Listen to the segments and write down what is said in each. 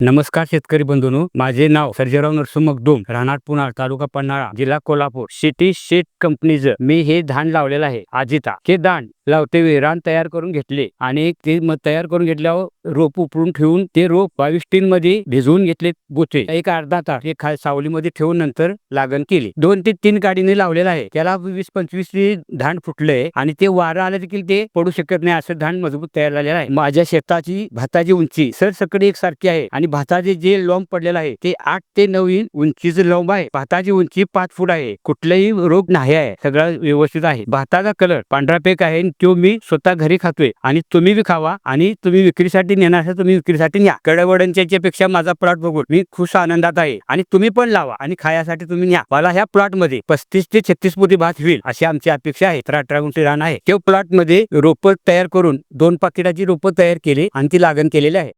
नमस्कार शेतकरी बंधूंनो माझे नाव सर्जेराव नरसू मगदूम राहणार पुणार तालुका पन्हाळा जिल्हा कोल्हापूर. सिटी शेट कंपनीचं मी हे धान लावलेलं आहे आजिता. हे धान लावते वेळी रान तयार करून घेतले आणि ते तयार करून घेतल्यावर रोप उपळून ठेवून ते रोप बावीस टीन मध्ये भिजवून घेतले बोचे एक अर्धा तास हे खाली सावलीमध्ये ठेवून नंतर लागण केली. दोन ते तीन गाडीने लावलेलं आहे. त्याला वीस पंचवीस ते धान फुटलंय आणि ते वारा आलं देखील ते पडू शकत नाही असं धान मजबूत तयार झालेलं आहे. माझ्या शेताची भाताची उंची सरसकडी एकसारखी आहे आणि भाताचे जे लोंब पडलेलं आहे ते आठ ते नऊ इंच उंचीचं लोंब आहे. भाताची उंची पाच फूट आहे. कुठलाही रोग नाही आहे. सगळं व्यवस्थित आहे. भाताचा कलर पांढरा पेक आहे आणि तो मी स्वतः घरी खातोय. आणि तुम्ही बी खावा आणि तुम्ही विक्रीसाठी नेणार तुम्ही विक्रीसाठी न्या. कडवड्यांच्या पेक्षा माझा प्लॉट बघून मी खुश आनंदात आहे. आणि तुम्ही पण लावा आणि खायासाठी तुम्ही न्या. मला ह्या प्लॉटमध्ये पस्तीस ते छत्तीस पोती भात होईल अशी आमची अपेक्षा आहे. तर अठरा गुंठे रान आहे. तो प्लॉटमध्ये रोप तयार करून दोन पाकिटाची रोपं तयार केली आणि ती लागण केलेली आहे.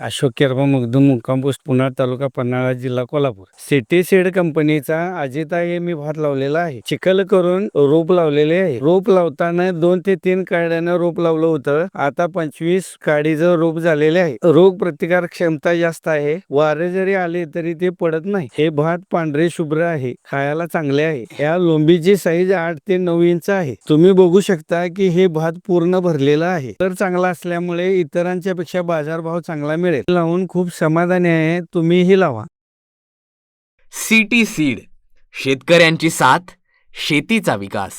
अशोक केरबा मगदूम मुक्कामपूस पुणार तालुका पन्हाळा जिल्हा कोल्हापूर. सिटी सीड कंपनीचा अजिता हे मी भात लावलेला आहे. चिखल करून रोप लावलेले आहे. रोप लावताना दोन ते तीन काड्यानं रोप लावलं होतं. आता पंचवीस काडीचं रोप झालेले आहे. रोग प्रतिकार क्षमता जास्त आहे. वारे जरी आले तरी ते पडत नाही. हे भात पांढरे शुभ्र आहे. खायला चांगले आहे. या लोंबीची साईज आठ ते नऊ इंच आहे. तुम्ही बघू शकता की हे भात पूर्ण भरलेलं आहे. तर चांगला असल्यामुळे इतरांच्या पेक्षा बाजारभाव चांगला मिळेल लावून खूप समाधानी आहे. तुम्हीही लावा. City seed. शेतकऱ्यांची साथ शेतीचा विकास.